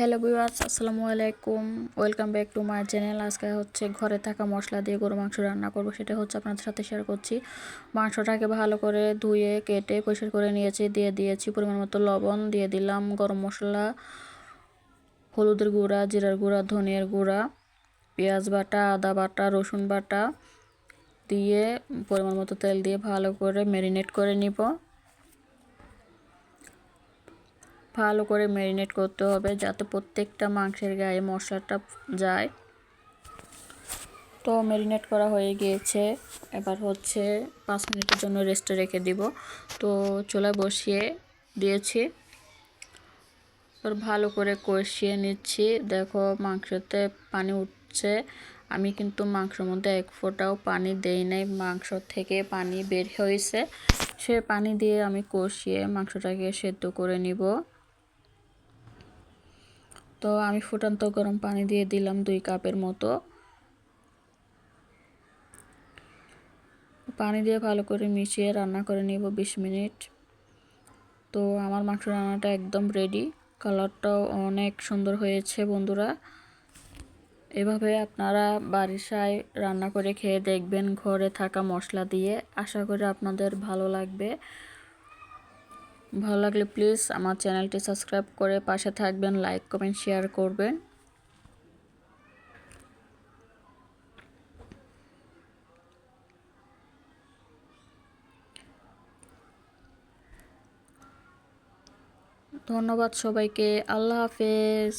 Hello viewers, আসসালামু আলাইকুম। Welcome back to my channel. আজকে হচ্ছে ঘরে থাকা মশলা দিয়ে গরু মাংস রান্না করব। সেটা হচ্ছে আপনাদের সাথে শেয়ার করছি। মাংসটাকে ভালো করে ধুয়ে, কেটে, পরিষ্কার করে নিয়েছি। দিয়ে দিয়েছি পরিমাণ মতো লবণ, দিয়ে দিলাম গরম মশলা, হলুদের গুঁড়া, জিরার গুঁড়া, ধনিয়ার গুঁড়া, পেঁয়াজ বাটা, আদা বাটা, রসুন বাটা। দিয়ে পরিমাণ মতো তেল দিয়ে ভালো করে ম্যারিনেট করে নিব। ভালো করে ম্যারিনেট করতে হবে যাতে প্রত্যেকটা মাংসের গায়ে মশলাটা যায়। তো ম্যারিনেট করা হয়ে গিয়েছে। এবার হচ্ছে পাঁচ মিনিটের জন্য রেস্টে রেখে দিব। তো চুলা বসিয়ে দিয়েছি। এবার ভালো করে কষিয়ে নিচ্ছি। দেখো মাংসতে পানি উঠছে। আমি কিন্তু মাংসের মধ্যে এক ফোঁটাও পানি দেই নাই। মাংস থেকে পানি বের হয়েছে। সে পানি দিয়ে আমি কষিয়ে মাংসটাকে সেদ্ধ করে নিব। তো আমি ফুটান্ত গরম পানি দিয়ে দিলাম দুই কাপের মতো। পানি দিয়ে ভালো করে মিশিয়ে রান্না করে নিব বিশ মিনিট। তো আমার মাংস রান্নাটা একদম রেডি কালারটাও অনেক সুন্দর হয়েছে বন্ধুরা। এভাবে আপনারা বারিশায় রান্না করে খেয়ে দেখবেন ঘরে থাকা মশলা দিয়ে। আশা করি আপনাদের ভালো লাগবে। ভালো লাগলে প্লিজ আমার চ্যানেলটি সাবস্ক্রাইব করে পাশে থাকবেন, লাইক, কমেন্ট, শেয়ার করবেন। ধন্যবাদ সবাইকে, আল্লাহ হাফেজ।